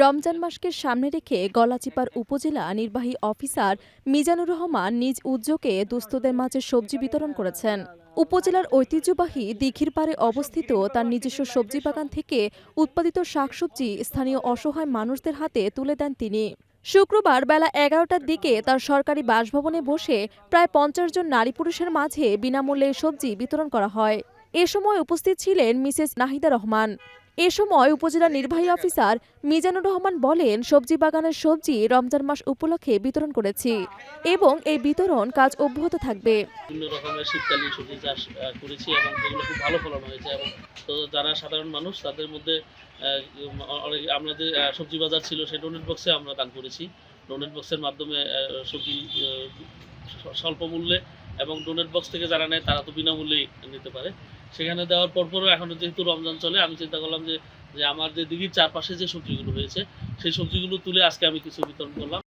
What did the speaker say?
রমজান মাসকে সামনে রেখে গলাচিপার উপজেলা নির্বাহী অফিসার মিজানুর রহমান নিজ উদ্যোগে দুস্থদের মাঝে সবজি বিতরণ করেছেন। উপজেলার ঐতিহ্যবাহী দীঘির পাড়ে অবস্থিত তার নিজস্ব সবজি বাগান থেকে উৎপাদিত শাকসবজি স্থানীয় অসহায় মানুষদের হাতে তুলে দেন তিনি। শুক্রবার বেলা এগারোটার দিকে তার সরকারি বাসভবনে বসে প্রায় পঞ্চাশ জন নারী পুরুষের মাঝে বিনামূল্যে সবজি বিতরণ করা হয়। এ সময় উপস্থিত ছিলেন মিসেস নাহিদা রহমান। এ সময় উপজেলা নির্বাহী অফিসার মিজানুর রহমান বলেন, সবজি বাগানের সবজি রমজান মাস উপলক্ষে বিতরণ করেছি এবং এই বিতরণ কাজ অব্যাহত থাকবে। বিভিন্ন রকমের শীতকালীন সবজি চাষ করেছি এবং এগুলো খুব ভালো ফলন হয়েছে এবং তো যারা সাধারণ মানুষ, তাদের মধ্যে অনেক আমাদের সবজি বাজার ছিল সেই ডোনেট বক্সে আমরা দান করেছি। ডোনেট বক্সের মাধ্যমে সবজি স্বল্প মূল্যে এবং ডোনেট বক্স থেকে যারা নেয়, তারা তো বিনামূল্যেই নিতে পারে। সেখানে দেওয়ার পরপরও এখনও যেহেতু রমজান চলে, আমি চিন্তা করলাম যে যে আমার যে দিঘির চারপাশে যে সবজিগুলো হয়েছে সেই সবজিগুলো তুলে আজকে আমি কিছু বিতরণ করলাম।